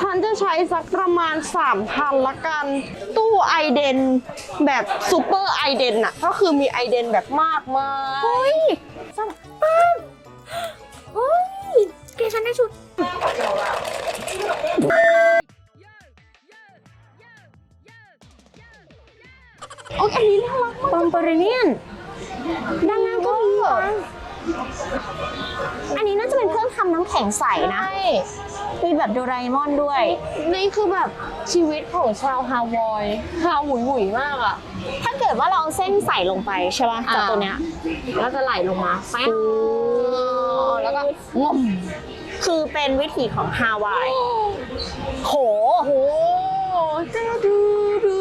ฉันจะใช้สักประมาณ 3,000 ละกัน ตู้ไอเดนแบบซูเปอร์ไอเดนอะก็คือมีไอเดนแบบมากมายเฮ้ยสมปังเฮ้ยแกฉันได้ชุด โอ้ยอันนี้น่ารักปอมเปอร์เนียนด้านล่างก็มีวะอันนี้น่าจะเป็นเครื่องทำน้ำแข็งใสนะ ใช่ มีแบบโดราเอมอนด้วย นี่คือแบบชีวิตของชาวฮาวอยฮาวหมุยหมุยๆมากอะถ้าเกิดว่าเราเอาเส้นใส่ลงไปใช่ป่ะจากอ่าตัวเนี้ยแล้วจะไหลลงมาแป๊บแล้วก็งมคือเป็นวิถีของฮาวายโหโอ้โหเจ้าดูดู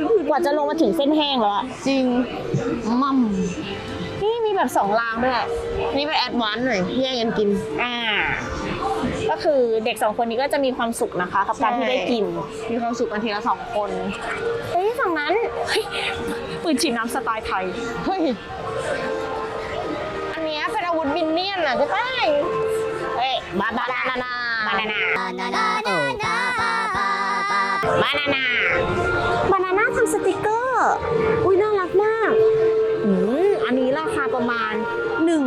ดูกว่าจะลงมาถึงเส้นแห้งแล้วอะจริงมัมนี่มีแบบสองรางด้วยนี่เป็นแอดวานซ์หน่อยแย่งกันกิน อ่า ก็คือเด็กสองคนนี้ก็จะมีความสุขนะคะกับการที่ได้กิน มีความสุขกันทีละสองคนเฮ้ยฝั่งนั้นเฮ้ยปืนฉีดน้ำสไตล์ไทยเฮ้ยอันเนี้ยเป็นอาวุธมินเนี่ยนอะใช่ปะเฮ้ยบาบานานานาบานานาบานานาบานานาบานานาทำสติกเกอร์อุ้ยน่ารักมากอืมอันนี้ราคาประมาณ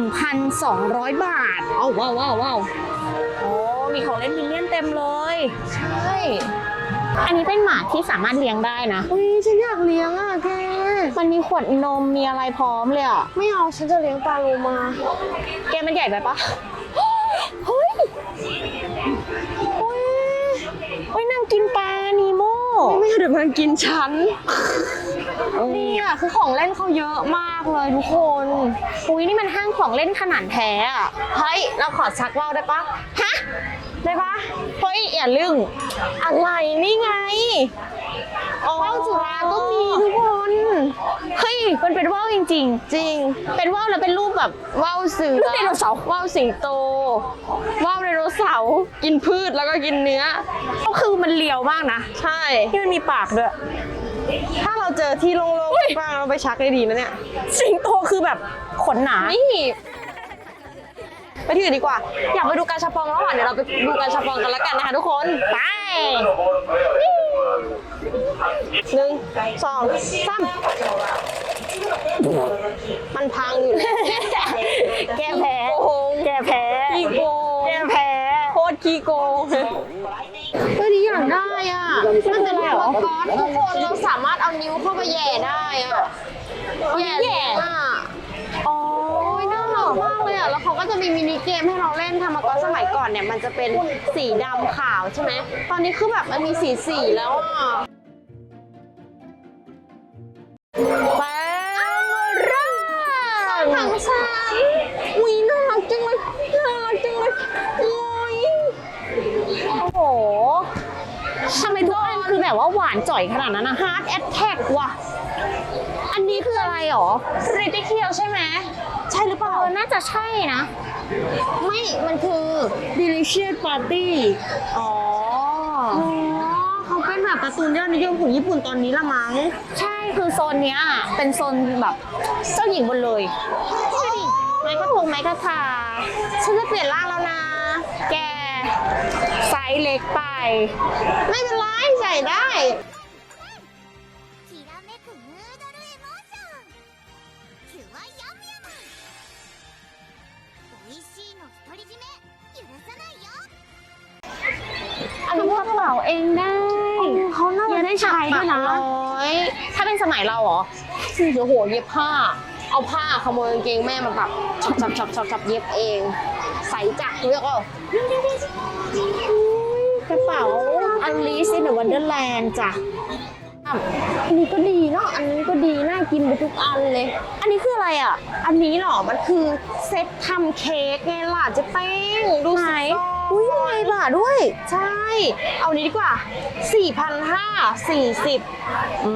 1,200 บาท เอาว้าวว้าวว้าวโอ้ มีของเล่นมินเนี่ยนเต็มเลย ใช่ อันนี้เป็นหมาที่สามารถเลี้ยงได้นะ อุ้ยฉันอยากเลี้ยงอะแก มันมีขวดนมมีอะไรพร้อมเลยอะ ไม่เอาฉันจะเลี้ยงปลาโลมา แกมันใหญ่ไปปะเฮ้ยเฮ้ยเฮ้ยนางกินปลานีโมไม่เดี๋ยวมันกินฉันนี่อะคือของเล่นเขาเยอะมากเลยทุกคน อุ้ยนี่มันห้างของเล่นขนาดแท้อะเฮ้ย เราขอชักว่าวได้ปะฮะ ได้ปะเฮ้ยอย่าลึงอะไรนี่ไงว่าวจุฬาก็มีทุกคน เฮ้ย มันเป็นว่าวจริงจริงๆเป็นว่าวแล้วเป็นรูปแบบว่าวเสือลูกไดโนเสาร์ว่าวสิงโตว่าวไดโนเสาร์กินพืชแล้วก็กินเนื้อ ก็คือมันเลียวมากนะ ใช่ที่มันมีปากด้วย ถ้าเราเจอที่โล่งเฮ้ยๆบ้างเราไปชักได้ดีนะเนี่ย สิงโตคือแบบขนหนา นี่ ไปที่อื่นดีกว่า อยากไปดูการชาปองแล้วอะเดี๋ยวเราไปดูการชาปองกันแล้วกันนะคะทุกคน ไปหนึ่งสองสามมันพังอยู่แล้วแกแพ้โกงแกแพ้ขี้โกงแกแพ้โคตรขี้โกงเฮ้ยนี่อยากได้อะมันเป็นแบบว่าก๊อตทุกคนเราสามารถเอานิ้วเข้าไปแหย่ได้อะแหย่ลิ้นอะอ๋อโอ้ยน่ารักมากเลยอะ แล้วเขาก็จะมีมินิเกมให้เราเล่นทำมาก่อนสมัยก่อนเนี่ยมันจะเป็นสีดำขาวใช่ไหม ตอนนี้คือแบบมันมีสีสีแล้วอะแปลงร่างถังฉันอุ้ยน่ารักจังเลยน่ารักจังเลยโอ้ยโอ้โหทำไมทุกอันคือแบบว่าหวานจ่อยขนาดนั้นนะฮาร์ดแอทแทกว่ะ อันนี้คืออะไรหรอริติเคียวใช่ไหม ใช่หรือเปเอล่าอน่าจะใช่นะ ไม่มันคือ delicious party อ๋อ อ๋อเขาเป็นแบบการ์ตูนยอดนิยมของญี่ปุ่นตอนนี้ละมั้ง ใช่คือโซนเนี้ยเป็นโซนแบบเจ้าหญิงหมดเลยใช่ดิไม้กระทงไม้กระทาฉันจะเปลี่ยนร่างแล้วนะ แกไซส์เล็กไป ไม่เป็นไรใส่ได้ ป๋าเองได้เขาน่าอย่าได้ใช้ด้วยนะร้อยถ้าเป็นสมัยเราเหรอโอ้โหเย็บผ้า เอาผ้าขโมยกางเกงแม่มาแบบช็อปช็อปช็อปช็อปช็อปเย็บเอง ใส่จักรเรียกว่ากระเป๋า Alice in the Wonderland จ้ะอันนี้ก็ดีเนาะ อันนี้ก็ดีน่ากินไปทุกอันเลย อันนี้คืออะไรอะ อันนี้เหรอ มันคือเซ็ตทำเค้กไงล่ะเจ๊แป้งดูไหนสิก่ อนอุ้ยทำไมล่ะด้วย ใช่ เอานี้ดีกว่า 4,500 40 อื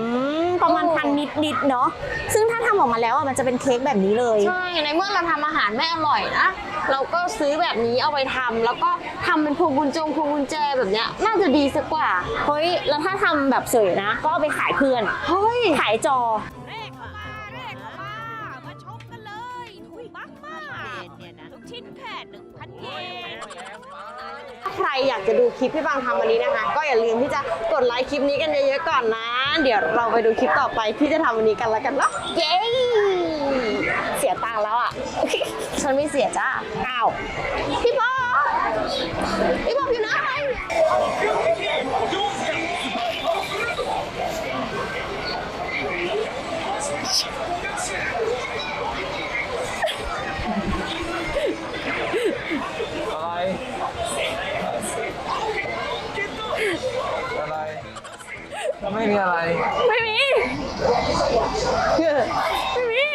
ม ประมาณโอ้พันนิดนิดๆเนาะ ซึ่งถ้าทำออกมาแล้วอะมันจะเป็นเค้กแบบนี้เลย ใช่ ในเมื่อเราทำอาหารไม่อร่อยนะ เราก็ซื้อแบบนี้เอาไปทำแล้วก็ทำเป็นพวงกุญจงพวงกุญแจแบบเนี้ย น่าจะดีสักกว่า เฮ้ย แล้วถ้าทำแบบสวยนะ ก็เอาไปขายเพื่อน เฮ้ย ขายจอ อยากจะดูคลิปพี่บางทำวันนี้นะคะ ก็อย่าลืมที่จะกดไลค์คลิปนี้กันเยอะๆก่อนนะ เดี๋ยวเราไปดูคลิปต่อไปที่จะทำวันนี้กันแล้วกันเนาะเย้เสียตังค์แล้วอะ ฉันไม่เสียจ้าอ้าวพี่บอพี่บออยู่ไหน อะไร อะไร ไม่มีอะไร ไม่มี ไม่มี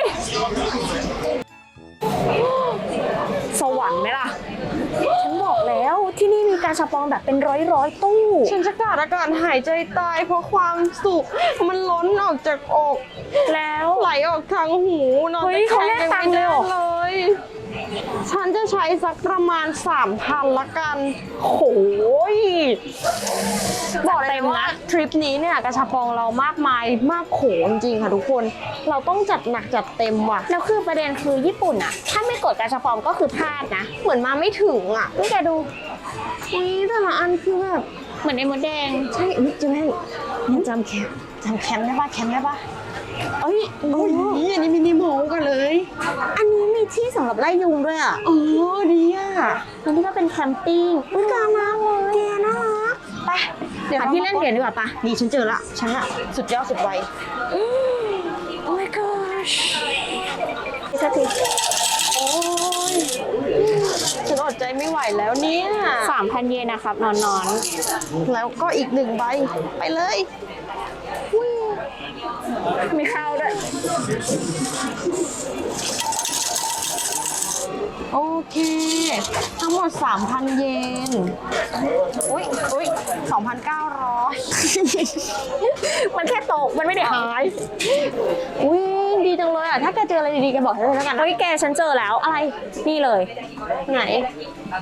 สวรรค์ไหมล่ะ ฉันบอกแล้วที่นี่มีการชาปองแบบเป็นร้อยร้อยๆตู้ ฉันจะขาดอากาศหายใจตายเพราะความสุข มันล้นออกจากอก แล้ว ไหลออกทางหูนอนเฮ้ยตะแคเขาแลกตังค์เลยเหรองไม่ได้เลย ฉันจะใช้สักประมาณ 3,000ละกันโอ้ยบอกเลเต็ยมว่านะทริปนี้เนี่ยกระชับปองเรามากมายมากโขจริงๆค่ะทุกคน เราต้องจัดหนักจัดเต็มว่ะ แล้วคือประเด็นคือญี่ปุ่นอะถ้าไม่กดการชาปองก็คือพลาดนะ เหมือนมาไม่ถึงอะนี่แกดูอุ้ยแต่ละอันคือแบบเหมือนในมดแดง ใช่อุ๊ยจำได้ยังจำแคมป์จำแคมป์ได้ปะแคมป์ได้ปะ เอ้ยโอ้ยอันนี้มินิมอลกันเลย อันนี้มีที่สำหรับไล่ยุงด้วยอะโอ้ดีอะอันนี้ก็เป็นแคมปิ้งอุ้ยกาน่ารักแกน่ารักไปเดี๋ยวหาที่เล่นเหรียญดีกว่าปะนี่ฉันเจอละ ฉันอะสุดยอดสุดไวโอ้ my gosh สักทีโอ้ยฉันอดใจไม่ไหวแล้วเนี่ยสามพันเยนนะครับ นอนนอน แล้วก็อีกหนึ่งใบ ไปเลยๆ มีข้าวด้วย โอเค ทั้งหมด 3,000 เยน อุ้ยอุ้ย2,900 มันแค่ตก มันไม่ได้หาย อุ้ย ดีจังเลยอะ ถ้าแกเจออะไรดีๆแกบอกฉันเลยแล้วกันนะเฮ้ยแกฉันเจอแล้วอะไรนี่เลย ไหน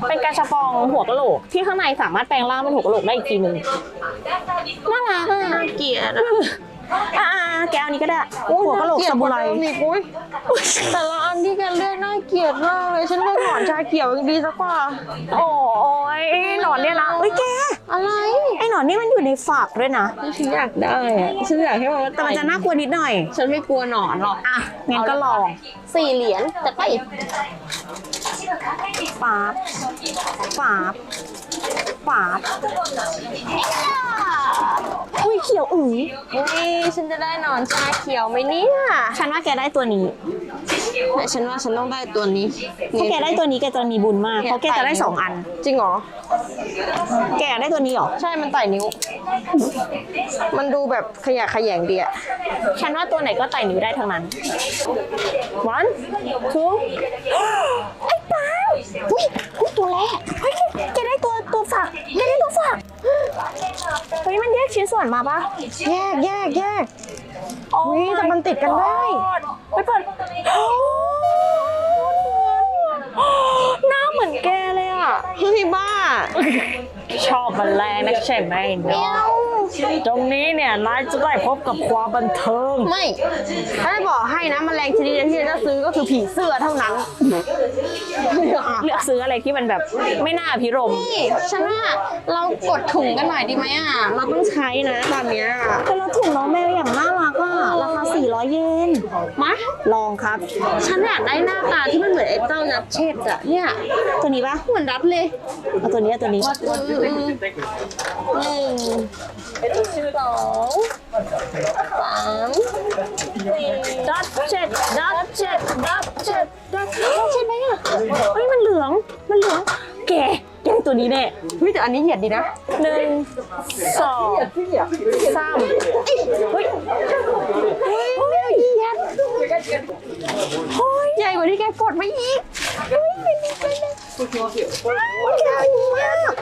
เป็นกระชับปองหัวกะโหลก ที่ข้างในสามารถแปลงร่างเป็นหัวกะโหลกได้อีกทีหนึ่งน่ารักอะน่าเกลียด อะอ่าแกเอานี้ก็ได้หัวกะโหลกน่าเลียดซาบูไรกว่าเดิมอีกอุ้ยแต่ละอันที่แกเลือกน่าเกลียดมากเลยฉันเลือกหนอนชาเขียวยังดีสักกว่า โอ้ยหนอนเนี่ยนะเฮ้ยแกอะไรไอหนอนนี่มันอยู่ในฝักด้วยนะฉันอยากได้อะฉันอยากให้มันแต่มันจะน่ากลัวนิดหน่อย ฉันไม่กลัวหนอนหรอกอะงั้นก็ลองสี่เหรียญแต่ไปปาบปาบ ปาบอุ้ยเขียวอืออุ้ยฉันจะได้หนอนชาเขียวไหมเนี่ยฉันว่าแกได้ตัวนี้แต่ฉันว่าฉันต้องได้ตัวนี้ถ้าแกได้ตัวนี้แกจะมีบุญมากเพราะแกจะได้สองอัน จริงเหรอ แกได้ตัวนี้เหรอ ใช่มันไต่นิ้ว มันดูแบบขยะแขยงดีอะฉันว่าตัวไหนก็ไต่นิ้วได้ทั้งนั้น one two ไอ้ปางอุ้ยอุ้ยตัวแรกเฮ้ย แกได้ตัวตัวฝักแกได้ตัวฝักเฮ้ยมันแยกชิ้นส่วนมาปะแยกแยกแยกอุ๊ยแต่มันติดกันได้ไปเปิดโอ้หน้าเหมือนแกเลยอะเฮ้ยบ้า ชอบมันแรงนะใช่ไหมเนาะตรงนี้เนี่ยนายจะได้พบกับความบันเทิง ไม่ถ้าจะบอกให้นะแมลงชนิดเดียวที่จะซื้อก็คือผีเสื้อเท่านั้น เลือกซื้ออะไรที่มันแบบไม่น่าพิรมนี่ฉันว่าเรากดถุงกันหน่อยดีไหมอะ เราต้องใช้นะตอนเนี้ยแต่เราถุงน้องแมวอย่างน่ารักอะราคา 400 เยน มาลองครับ ฉันอยากได้หน้าตาที่มันเหมือนไอ้เจ้านับเชดอะเนี่ย ตัวนี้ปะเหมือนดับเลยเอาตัวนี้เอาตัวนี้หนึ่งสองสามดับเจ็ดดับเจ็ดดับเจ็ดดับเจ็ดใช่ไหมอะเฮ้ยมันเหลือง มันเหลือง แกแกได้ตัวนี้แน่เฮ้ยแต่อันนี้เหยียดดีนะหนึ่งสองสามเฮ้ย เฮ้ยไม่เหยียด เฮ้ยใหญ่กว่าที่แกกดมาอีกเฮ้ยเป็นเป็นมันใหญ่มาก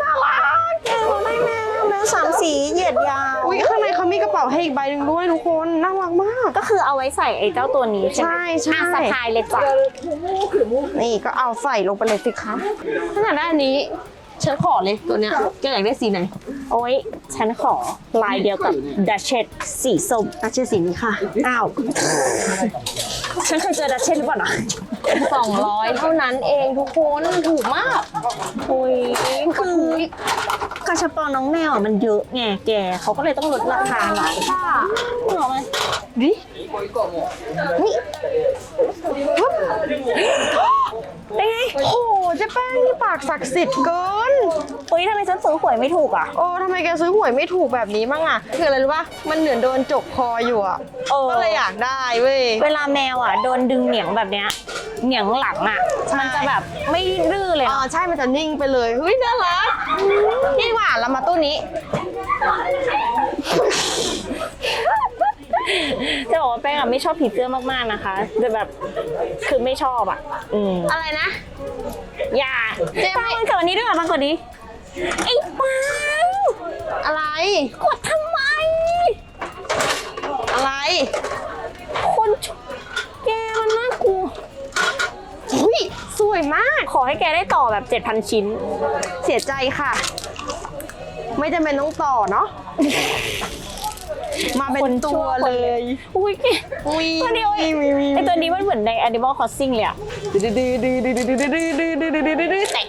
น่ารักแกบอกได้แมวแมวสามสีเหยียดยาวอุ้ยข้างในเขามีกระเป๋าให้อีกใบหนึ่งด้วยทุกคนน่ารักมาก ก็คือเอาไว้ใส่ไอ้เจ้าตัวนี้ใช่ไหมใช่ใช่ อะสะพายเลยจ้ะนี่ก็เอาใส่ลงไปเลยสิคะถ้าอยากได้อันนี้ ฉันขอเลยตัวเนี้ยแกอยากได้สีไหน โอ๊ยฉันขอลายเดียวกับดัชเชตสีส้มอาเชียสีนี้ค่ะ อ้าว ฉันเคยเจอดัชเชตหรือเปล่านะสองร้อยเท่านั้นเองทุกคนถูกมากโอ้ยคือกระชับปองน้องแมวอะมันเยอะไงแกเขาก็เลยต้องลดราคาหน่อยเหรอไหมดิเฮ้ย เป็นไงโอ้โหเจ๊แป้งนี่ปากศักดิ์สิทธิ์เกิน เฮ้ยทำไมฉันซื้อหวยไม่ถูกอะ โอ้ทำไมแกซื้อหวยไม่ถูกแบบนี้มั่งอะคืออะไรรู้ป่ะมันเหมือนโดนจกคออยู่อะเออ ก็เลยอยากได้เว้ย เวลาแมวอะโดนดึงเหนียงแบบเนี้ยเหนียงหลังอะมันจะแบบไม่รื้อเลยอ๋อเนาะใช่มันจะนิ่งไปเลยเฮ้ยน่ารักนี่หว่าเรามาตู้นี้ จะบอกว่าแป้งอะไม่ชอบผีเสื้อมากๆนะคะแต่แบบคือไม่ชอบอะ อืมอะไรนะ อย่าเจ๊ไม่ปังกดนี้ด้วยปังกดนี้ไอ้ปังอะไร กดทำไม อะไร คนชแกมันน่ากลัวเฮ้ยสวยมาก ขอให้แกได้ต่อแบบ 7,000 ชิ้น เสียใจค่ะ ไม่จำเป็นต้องต่อเนาะ มาเป็นตัวเลยอุ้ยแกอุ้ยตัวเดียวเองวิววิวไอตัวนี้มันเหมือนใน Animal Crossing เลยอะดื้อดื้อดื้อดื้อดื้อดื้อดื้อดื้อดื้อดื้อดื้อดื้อดื้อแตก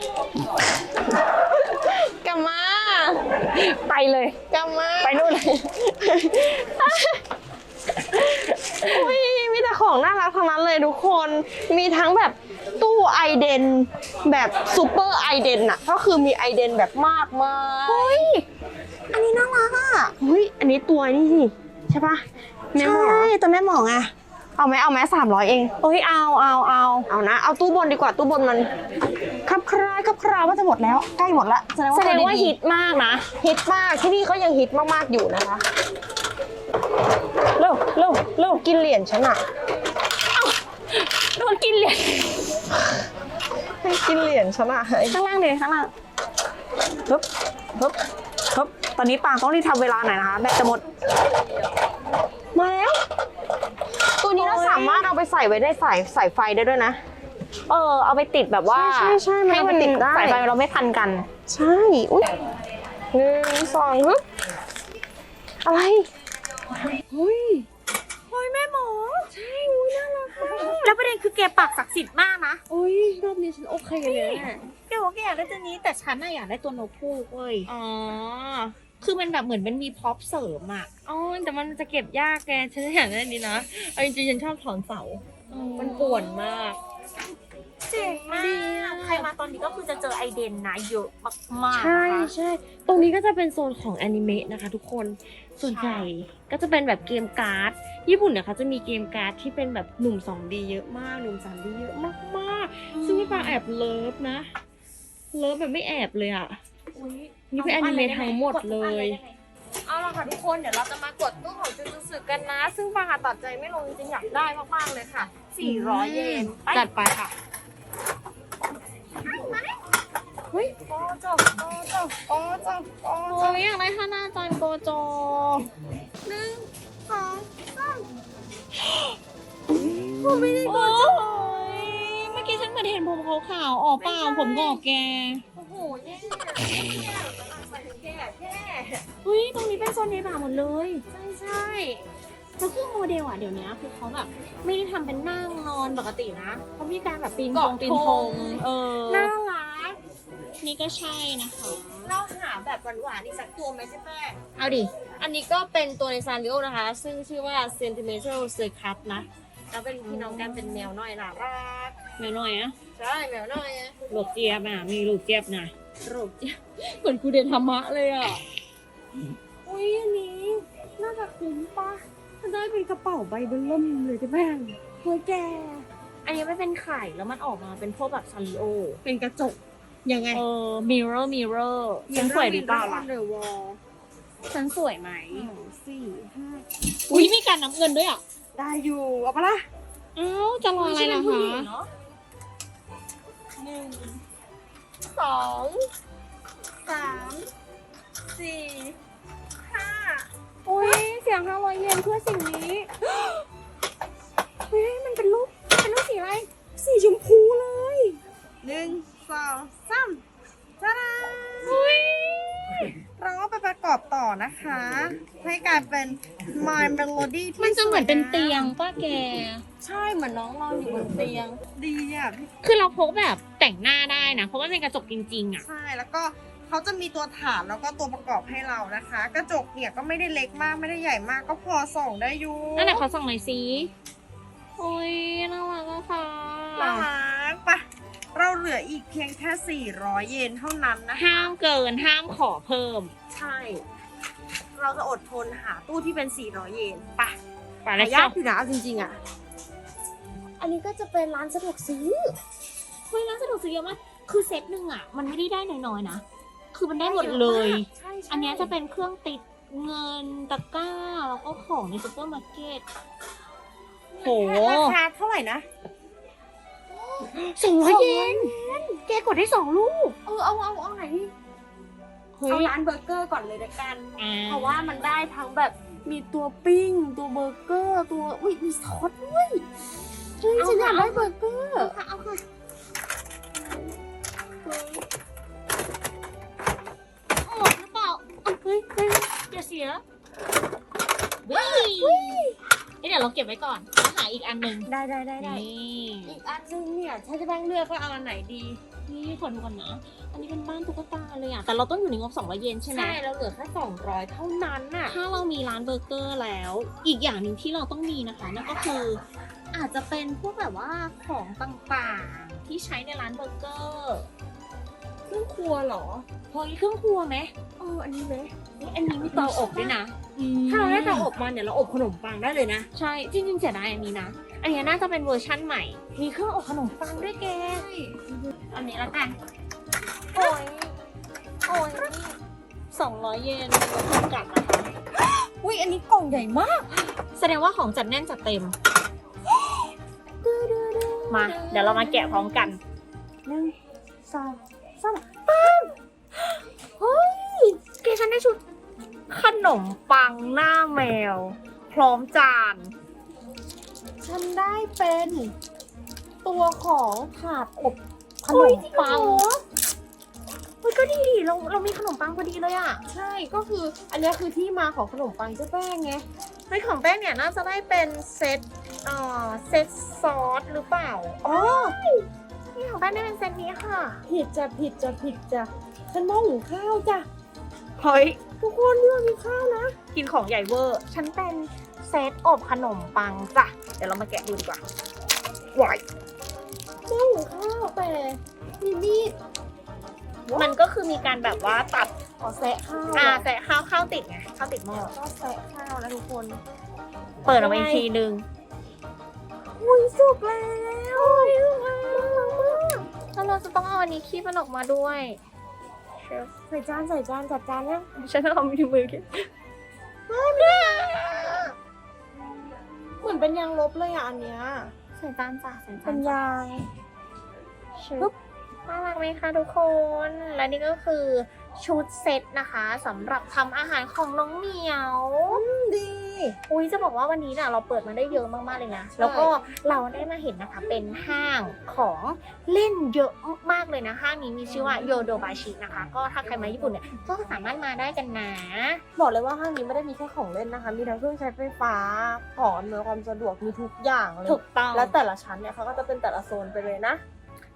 กลับมาไปเลยกลับมาไปนู่นเลยอุ้ยมีแต่ของน่ารักทั้งนั้นเลยทุกคนมีทั้งแบบตู้ไอเดนแบบซูเปอร์ไอเดนอะก็คือมีไอเดนแบบมากมายเฮ้ยอั นนี้น่ารักอะเฮ้ยอันนี้ตัวนี่สิใช่ปะแม่หมอใช่ตัวแม่หมองอะเอาไหมเอาไหมสามร้อยเองเฮ้ยเอาเอาเอาเอานะ เอาตู้บนดีกว่าตู้บนมันคับคลายคับคลาว่าจะหมดแล้วใกล้หมดละแสดงว่าตัฮิตมากนะฮิตมากที่นี่ก็ยังฮิตมากๆอยู่นะคะเร็วเร็วเร็วกินเหรียญฉันอะโดนกินเลยให้กินเหรียญฉันอะข้างล่างเลยข้างล่างปึ๊บปึ๊บปึ๊บ ตอนนี้ปางต้องรีบทำเวลาหน่อยนะคะ แบตจะหมด มาแล้ว ตัวนี้เราโอ้ยสามารถเอาไปใส่ไว้ในสายสายไฟได้ด้วยนะ เออ เอาไปติดแบบว่าใช่ใช่ใช่มันให้เอาไปมันติดได้ สายไฟเราไม่พันกัน ใช่ อุ้ยหนึ่งสองฮึบอะไรเฮ้ยเฮ้ยแม่หมอ ใช่อุ้ยน่ารักมากแล้วประเด็นคือแกปากศักดิ์สิทธิ์มากนะอุ้ยรอบนี้ฉันโอเคเลยแกบอกแกอยากได้ตัวนี้แต่ฉันน่ะอยากได้ตัวนกพูกเว้ย อ๋อ คือมันแบบเหมือนมันมีพร็อพเสริมอะอ๋อแต่มันจะเก็บยากแกฉันอยากได้อันนี้นะเอาจริงๆฉันชอบถอนเสา มันป่วนมาก เจ๋งมากใครมาตอนนี้ก็คือจะเจอไอเดนนะเยอะมากๆใช่นะคะ ใช่ ตรงนี้ก็จะเป็นโซนของแอนิเมะนะคะทุกคน ส่วนใหญ่ก็จะเป็นแบบเกมการ์ด ญี่ปุ่นเนี่ยเขาจะมีเกมการ์ดที่เป็นแบบหนุ่ม 2D เยอะมาก หนุ่ม 3D เยอะมากๆซึ่งพี่ปางแอบเลิฟนะ เลิฟแบบไม่แอบเลยอะ นี่เป็นอนิเมะทั้งหมดเลย เอาละค่ะทุกคนเดี๋ยวเราจะมากดตู้ของจูจูสึกันนะ ซึ่งปางอะตัดใจไม่ลงจริงๆอยากได้มากๆเลยค่ะ 400 เยนไปจัดไปค่ะโกโจโกโจโกโจโกโอ้ยอยากได้ฮานาจันโกโจหนึ่งสองสามผมไม่ได้โกโจเมื่อกี้ฉันเหมือนเห็นผมขาวๆออกเปล่าผมงอกแกโอ้โหแย่ใส่ถึงแก่แย่เฮ้ยตรงนี้เป็นโซนเนบาหมดเลยใช่ใช่แล้วคือโมเดลอะเดี๋ยวนี้คือเขาแบบไม่ได้ทำเป็นนั่งนอนปกตินะเขามีการแบบปีนธเกาะงปีนธงเออน่ารักนี่ก็ใช่นะคะเราหาแบบหวานๆอีกสักตัวไหมใช่ไหมเอาดิ อันนี้ก็เป็นตัวในซานริโอนะคะ ซึ่งชื่อว่า Sentimental Circus นะแล้วเป็นพี่น้องกันเป็นแมวน้อยน่ารักแมวน้อยอะ ใช่แมวน้อยอะลูกเจี๊ยบอะมีลูกเจี๊ยบนะลูกเจี๊ยบเหมือนกูเดนธรรมะเลยอะอุ้ยอันนี้น่าจะคุ้มปะถ้าได้เป็นกระเป๋าใบเบลล่มเลยที่แม่งเฮ้ยแก อันนี้ไม่เป็นไข่แล้วมันออกมาเป็นพวกแบบซาริโอเป็นกระจก ยังไงเออ mirror mirror ฉันสวยหรือเปล่าล่ะเดอะวอลฉันสวยไหมสี่ห้าอุ้ยมีการนับเงินด้วยอะ ได้อยู่ เอาปะล่ะอ้าวจะรออะไรล่ะคะ หนึ่งสองสามสี่ห้าอุ้ยเสียงห้าร้อยเยนเพื่อสิ่งนี้เฮ้ยมันเป็นรูปเป็นรูปสีอะไร สีชมพูเลยหนึ่งสองสามจ้าดาเฮ้ย เราก็ไปประกอบต่อนะคะ ให้กลายเป็น My Melody ที่มันจะเหมือนเป็นเตียงสวป้าแก ใช่เหมือนน้องนอนอยู่บนเตียง ดีอะคือเราพกแบบแต่งหน้าได้นะ เพราะว่าเป็นกระจกจริงๆอะ ใช่แล้วก็เขาจะมีตัวฐานแล้วก็ตัวประกอบให้เรานะคะ กระจกเนี่ยก็ไม่ได้เล็กมากไม่ได้ใหญ่มากก็พอส่องได้อยู่นั่นแหละขอส่องหน่อยสิโอ้ยน่ารักอะค่ะน่ารักปะ เราเหลืออีกเพียงแค่ 400 เยนเท่านั้นนะคะ ห้ามเกินห้ามขอเพิ่ม ใช่ เราจะอดทนหาตู้ที่เป็น 400 เยนปะไปแล้วยาจ้ะกอยู่นะเอาจริงๆอะ อันนี้ก็จะเป็นร้านสะดวกซื้อเฮ้ยร้านสะดวกซื้อเยอะมากคือเซตหนึ่งอะ มันไม่ได้ได้น้อยๆนะ คือมันได้หมดเลย ใช่ใช่อันเนี้ยจะเป็นเครื่องติดเงินตะกร้า แล้วก็ของในซูเปอร์มาร์เก็ตโห ราคาเท่าไหร่นะ สองร้อยเยนแกกดได้สองลูก เออเอาเอาเอาไหนดีเฮ้เอายร้านเบอร์เกอร์ก่อนเลยละกันอ่าเพราะว่ามันได้ทั้งแบบมีตัวปิ้ง ตัวเบอร์เกอร์ตัวอุ้ยมีซอสด้วยเฮ้ยฉันอยากได้เบอร์เกอร์ค่ะเอาค่ะโอ้หรือเปล่าเอาเฮ้ยเฮ้ยอย่าเสียเฮ้ยเอ้ยเดี๋ยวเราเก็บไว้ก่อนแล้ว หาอีกอันหนึ่งได้ได้ได้ได้นี่อีกอันนึงเนี่ยถ้าจะแบ่งเลือกก็เอาอันไหนดี นี่ขอดูก่อนนะ อันนี้เป็นบ้านตุ๊กตาเลยอะ แต่เราต้องอยู่ในงบ200 เยนใช่ไหมใช่เราเหลือแค่สองร้อยเท่านั้นน่ะ ถ้าเรามีร้านเบอร์เกอร์แล้ว อีกอย่างหนึ่งที่เราต้องมีนะคะนั่นก็คือ อาจจะเป็นพวกแบบว่าของต่างๆที่ใช้ในร้านเบอร์เกอร์เค รื่องครัวเหรอเฮ้ยเครื่องครัวไหมเอออันนี้ไหมเฮ้ยอันนี้มีเตาอบด้วยนะ ถ้าเราได้เตาอบมาเนี่ยเราอบขนมปังได้เลยนะ ใช่ จริงๆเสียดายอันนี้นะ อันนี้น่าจะเป็นเวอร์ชั่นใหม่ มีเครื่องอบขนมปังด้วยแก อันนี้ละกัน โอ้ย โอ้ยสองร้อยเยนลดจำกัดนะคะ อุ้ยอันนี้กล่องใหญ่มาก แสดงว่าของจัดแน่นจัดเต็ม มา เดี๋ยวเรามาแกะพร้อมกันหนึ่งสอง สามเฮ้ยแกฉันได้ชุด ขนมปังหน้าแมว พร้อมจาน ฉันได้เป็น ตัวของถาดอบขนเฮ้ยมจริงเหรปังอเฮ้ยก็ดีดิเราเรามีขนมปังพอดีเลยอะใช่ก็คืออันเนี้ยคือที่มาของขนมปังเจ๊แป้งไงเฮ้ยของแป้งเนี่ยน่าจะได้เป็นเซตเอ่อเซตซอสหรือเปล่า อ๋อ นี่ของแป้งได้เป็นเซตนี้ค่ะ ผิดจะผิดจะผิดจะฉันหม้อหุงข้าวจ้ะเฮ้ย ทุกคนนี่มันมีข้าวนะ กินของใหญ่เวอร์ ฉันเป็นเซตอบขนมปังจ้ะ เดี๋ยวเรามาแกะดูดีกว่าว้ายหม้อหุงข้าวแต่มีมีดมันก็คือมีการแบบว่าตัดขอแซะข้าวอ่าอะแต่ข้าวข้าวติดไงข้าวติดหม้อก็แซะข้าวนะทุกคน เปิดออกมาอีกทีนึงอุ้ยสุกแล้วอุ้ยสุกแล้ว แล้วเราจะต้องเอาอันนี้คีบมันออกมาด้วยใส่จานใส่จานจัดจานยังฉันเอามือมือกินเหมือนเป็นยางลบเลยอะอันเนี้ยใส่จานจ้ะใส่จาเป็นนยางปึ๊บน่ารักไหมคะทุกคน และนี่ก็คือ ชุดเซตนะคะสำหรับทำอาหารของน้องเหมียว ดี อุ้ยจะบอกว่าวันนี้เนี่ยเราเปิดมาได้เยอะมากๆเลยนะ แล้วก็เราได้มาเห็นนะคะเป็นห้างของเล่นเยอะมากเลยนะห้างนี้มีชื่อว่าโยโดบาชินะคะ ก็ถ้าใครมาญี่ปุ่นเนี่ยก็สามารถมาได้กันนะ บอกเลยว่าห้างนี้ไม่ได้มีแค่ของเล่นนะคะ มีทั้งเครื่องใช้ไฟฟ้าของอำนวยความสะดวกมีทุกอย่างเลย ถูกต้อง และแต่ละชั้นเนี่ยเขาก็จะเป็นแต่ละโซนไปเลยนะ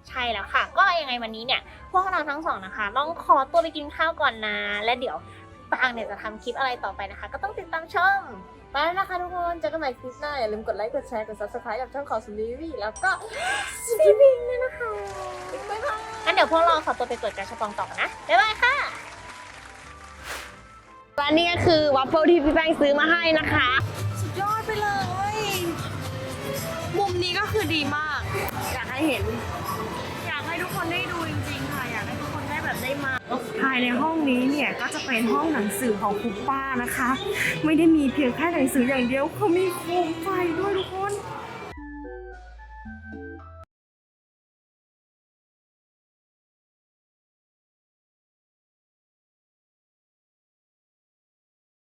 ใช่แล้วค่ะ ก็ยังไงวันนี้เนี่ยพวกเราทั้งสองนะคะต้องขอตัวไปกินข้าวก่อนนะ และเดี๋ยวปางเนี่ยจะทำคลิปอะไรต่อไปนะคะ ก็ต้องติดตามชมไปแล้วนะคะทุกคนเจอกันใหม่คลิปหน้าอย่าลืมกดไลค์กดแชร์กด subscribe กับช่องของสุนีวีแล้วก็สตีวิงด้วยนะคะบ๊ายบายงั้นเดี๋ยวพวกเราขอตัวไปเปิดกระชับปองต่อกันนะบ๊ายบายค่ะ และนี่ก็คือวัฟเฟิลที่พี่แป้งซื้อมาให้นะคะ สุดยอดไปเลย มุมนี้ก็คือดีมาก อยากให้เห็น ภายในห้องนี้เนี่ยก็จะเป็นห้องหนังสือของคุณป้านะคะ ไม่ได้มีเพียงแค่หนังสืออย่างเดียวเขามีโคมไฟด้วยทุก